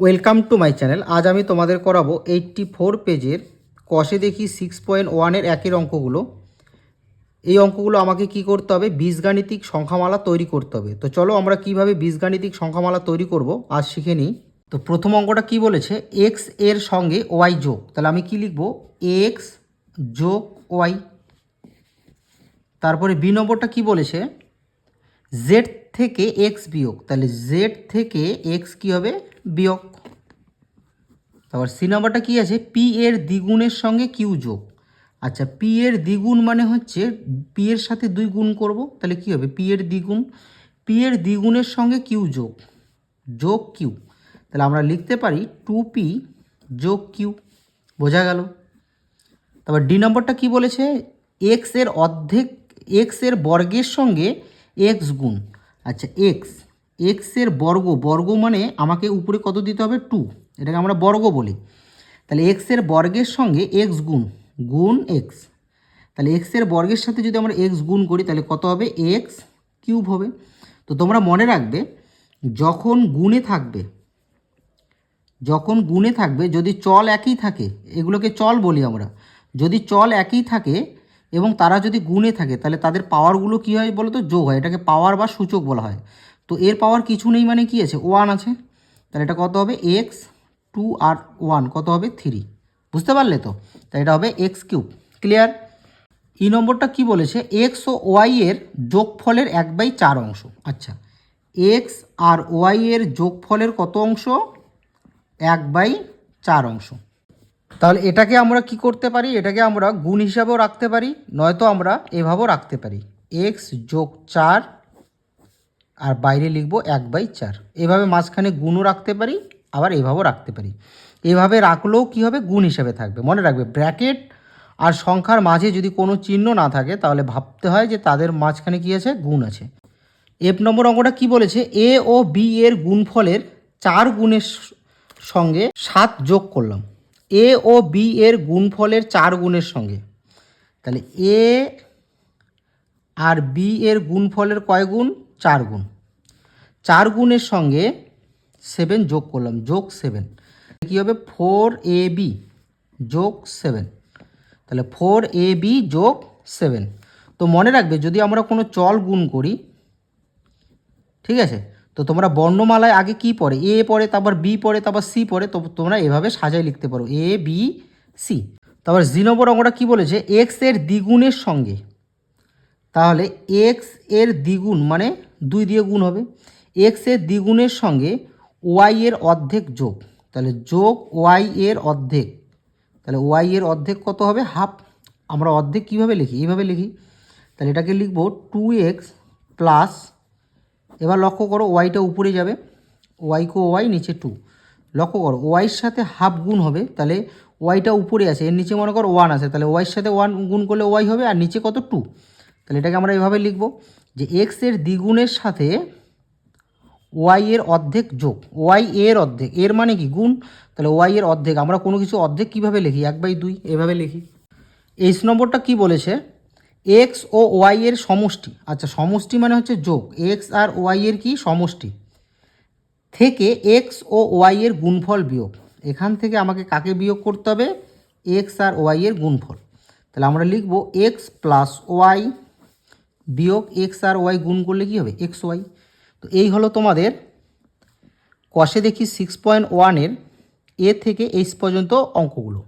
Welcome to my channel. আজ আমি তোমাদের করাবো এইটটি ফোর পেজের কষে দেখি সিক্স পয়েন্ট ওয়ানের একের অঙ্কগুলো। এই অঙ্কগুলো আমাকে কি করতে হবে? বীজগাণিতিক সংখ্যামালা তৈরি করতে হবে। তো চলো আমরা কীভাবে বীজগাণিতিক সংখ্যামালা তৈরি করব? আজ শিখে নিই। তো প্রথম অঙ্কটা কি বলেছে? এক্সের সঙ্গে ওয়াই যোগ। তাহলে আমি কি লিখব? এক্স যোগ ওয়াই তারপরে বি নম্বরটা কি বলেছে? জেড থেকে এক্স বিয়োগ। তাহলে জেড থেকে এক্স কী হবে? বিয়োগ। তারপর সি নাম্বারটা কী আছে? পি এর দ্বিগুণের সঙ্গে কিউ যোগ। আচ্ছা পি এর দ্বিগুণ মানে হচ্ছে পি এর সাথে দুই গুণ করব, তাহলে কী হবে? পি এর দ্বিগুণ। পি এর দ্বিগুণের সঙ্গে কিউ যোগ। যোগ কিউ তাহলে আমরা লিখতে পারি টু পি যোগ কিউ বোঝা গেল? তারপর ডি নম্বরটা কি বলেছে? এক্সের অর্ধেক এক্সের বর্গের সঙ্গে এক্স গুণ। আচ্ছা এক্স এক্সের বর্গ বর্গ মানে আমাকে উপরে কত দিতে হবে? টু এটাকে আমরা বর্গ বলি। তাহলে এক্সের বর্গের সঙ্গে এক্স গুণ গুণ এক্স তাহলে এক্সের বর্গের সাথে যদি আমরা এক্স গুণ করি, তাহলে কত হবে? এক্স কিউব হবে। তো তোমরা মনে রাখবে, যখন গুণে থাকবে, যখন গুণে থাকবে, যদি চল একই থাকে, এগুলোকে চল বলি আমরা, যদি চল একই থাকে এবং তারা যদি গুণে থাকে, তাহলে তাদের পাওয়ারগুলো কী হয় বলো তো যোগ হয়। এটাকে পাওয়ার বা সূচক বলা হয়। তো এর পাওয়ার কিছু নেই মানে কি আছে? ওয়ান আছে। তাহলে এটা কত হবে? এক্স টু আর ওয়ান কত হবে? থ্রি বুঝতে পারলে তো? তাই এটা হবে এক্স কিউব ক্লিয়ার ই নম্বরটা কি বলেছে? এক্স ও ওয়াই এর যোগফলের এক বাই চার অংশ। আচ্ছা। এক্স আর ওয়াই এর যোগফলের কত অংশ? এক বাই চার অংশ। তাহলে এটাকে আমরা কি করতে পারি? এটাকে আমরা গুণ হিসাবেও রাখতে পারি, নয়তো আমরা এভাবেও রাখতে পারি। এক্স যোগ চার আর বাইরে লিখব এক বাই চার। এভাবে মাঝখানে গুণও রাখতে পারি, আবার এভাবেও রাখতে পারি। এভাবে রাখলেও কী হবে? গুণ হিসাবে থাকবে। মনে রাখবে, ব্র্যাকেট আর সংখ্যার মাঝে যদি কোনো চিহ্ন না থাকে, তাহলে ভাবতে হয় যে তাদের মাঝখানে কী আছে? গুণ আছে। এফ নম্বর অঙ্কটা কি বলেছে? এ ও বি এর গুণফলের চার গুণের সঙ্গে সাত যোগ করলাম। এ ও বি এর গুণফলের চার গুণের সঙ্গে। তাহলে এ আর বি এর গুণফলের কয় গুণ? চার গুণ। চার গুণের সঙ্গে সেভেন যোগ করলাম, যোগ সেভেন কী হবে? ফোর এ বি যোগ সেভেন তাহলে ফোর এ বি যোগ সেভেন তো মনে রাখবে, যদি আমরা কোনো চল গুণ করি, ঠিক আছে? তো তোমরা বর্ণমালায় আগে কি পড়ে? এ পড়ে, তারপর বি পড়ে, তারপর সি পড়ে, তো তোমরা এভাবে সাজাই লিখতে পারো। এ বি সি তারপর জি নম্বর অঙ্কটা কী বলেছে? এক্সের দ্বিগুণের সঙ্গে। তাহলে এক্সের দ্বিগুণ মানে দুই দিয়ে গুণ হবে। এক্সের দ্বিগুণের সঙ্গে ওয়াই এর অর্ধেক যোগ। তাহলে যোগ ওয়াই এর অর্ধেক। তাহলে ওয়াই এর অর্ধেক কত হবে? হাফ। আমরা অর্ধেক কীভাবে লিখি? এইভাবে লিখি। তাহলে এটাকে লিখব টু এক্স প্লাস এবার লক্ষ্য করো ওয়াইটা উপরে যাবে। ওয়াই কো ওয়াই নিচে টু লক্ষ্য করো ওয়াইয়ের সাথে হাফ গুণ হবে। তাহলে ওয়াইটা উপরে আছে। এর নিচে মনে করো ওয়ান আছে। তাহলে ওয়াইয়ের সাথে ওয়ান গুণ করলে ওয়াই হবে। আর নিচে কত? টু তাহলে এটাকে আমরা এভাবে লিখব। যে এক্সের দ্বিগুণের সাথে ওয়াই এর অর্ধেক যোগ ওয়াই এর অর্ধেক, এর মানে কি? গুণ? তাহলে ওয়াই এর অর্ধেক, আমরা কোনো কিছু অর্ধেক কীভাবে লিখি? এক বাই দুই, এভাবে লিখি। এইচ নম্বরটা কি বলেছে? এক্স ও ওয়াই এর সমষ্টি আচ্ছা সমষ্টি মানে হচ্ছে যোগ এক্স আর ওয়াই এর কি? সমষ্টি। থেকে এক্স ও ওয়াই এর গুণফল বিয়োগ, এখান থেকে আমাকে কাকে বিয়োগ করতে হবে? এক্স আর ওয়াই এর গুণফল। তাহলে আমরা লিখব এক্স প্লাস ওয়াই বিয়োগ এক্স আর ওয়াই গুণ করলে কী হবে? এক্স ওয়াই তো এই হলো তোমাদের কষে দেখি সিক্স পয়েন্ট ওয়ানের এ থেকে এইচ পর্যন্ত অঙ্কগুলো।